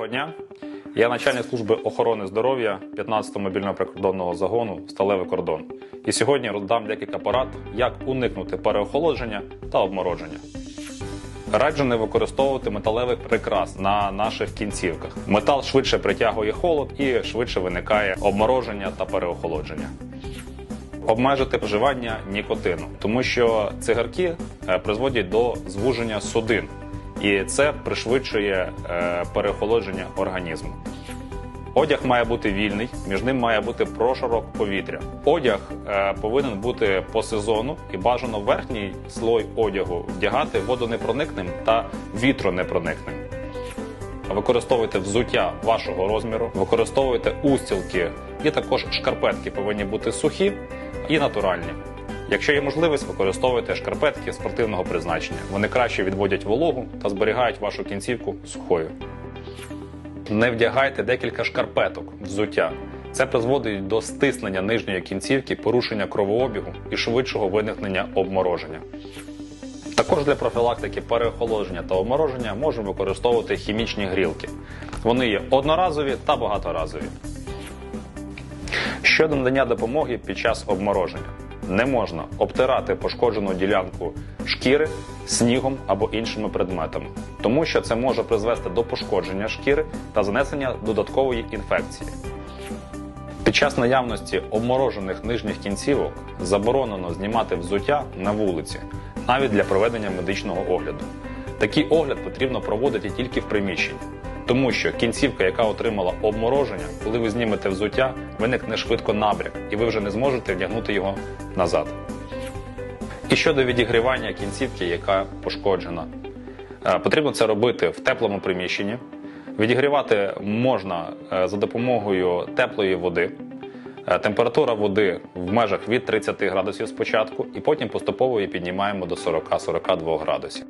Доброго дня. Я начальник служби охорони здоров'я 15-го мобільного прикордонного загону Сталевий кордон. І сьогодні роздам декілька порад, як уникнути переохолодження та обмороження. Раджу не використовувати металевих прикрас на наших кінцівках. Метал швидше притягує холод і швидше виникає обмороження та переохолодження. Обмежити вживання нікотину, тому що цигарки е, призводять до звуження судин, і це пришвидшує е, переохолодження організму. Одяг має бути вільний, між ним має бути прошарок повітря. Одяг е, повинен бути по сезону і бажано верхній слой одягу вдягати водонепроникним та вітронепроникним. Використовуйте взуття вашого розміру, використовуйте устілки і також шкарпетки повинні бути сухі і натуральні. Якщо є можливість, використовуйте шкарпетки спортивного призначення. Вони краще відводять вологу та зберігають вашу кінцівку сухою. Не вдягайте декілька шкарпеток взуття. Це призводить до стиснення нижньої кінцівки, порушення кровообігу і швидшого виникнення обмороження. Також для профілактики переохолодження та обмороження можемо використовувати хімічні грілки. Вони є одноразові та багаторазові. Щодо надання допомоги під час обмороження, не можна обтирати пошкоджену ділянку шкіри снігом або іншими предметами, тому що це може призвести до пошкодження шкіри та занесення додаткової інфекції. Під час наявності обморожених нижніх кінцівок заборонено знімати взуття на вулиці, навіть для проведення медичного огляду. Такий огляд потрібно проводити тільки в приміщенні, тому що кінцівка, яка отримала обмороження, коли ви знімете взуття, виникне швидко набряк, і ви вже не зможете вдягнути його назад. І щодо відігрівання кінцівки, яка пошкоджена, Е, потрібно це робити в теплому приміщенні. Відігрівати можна е, за допомогою теплої води. Е, Температура води в межах від 30 градусів спочатку, і потім поступово її піднімаємо до 40-42 градусів.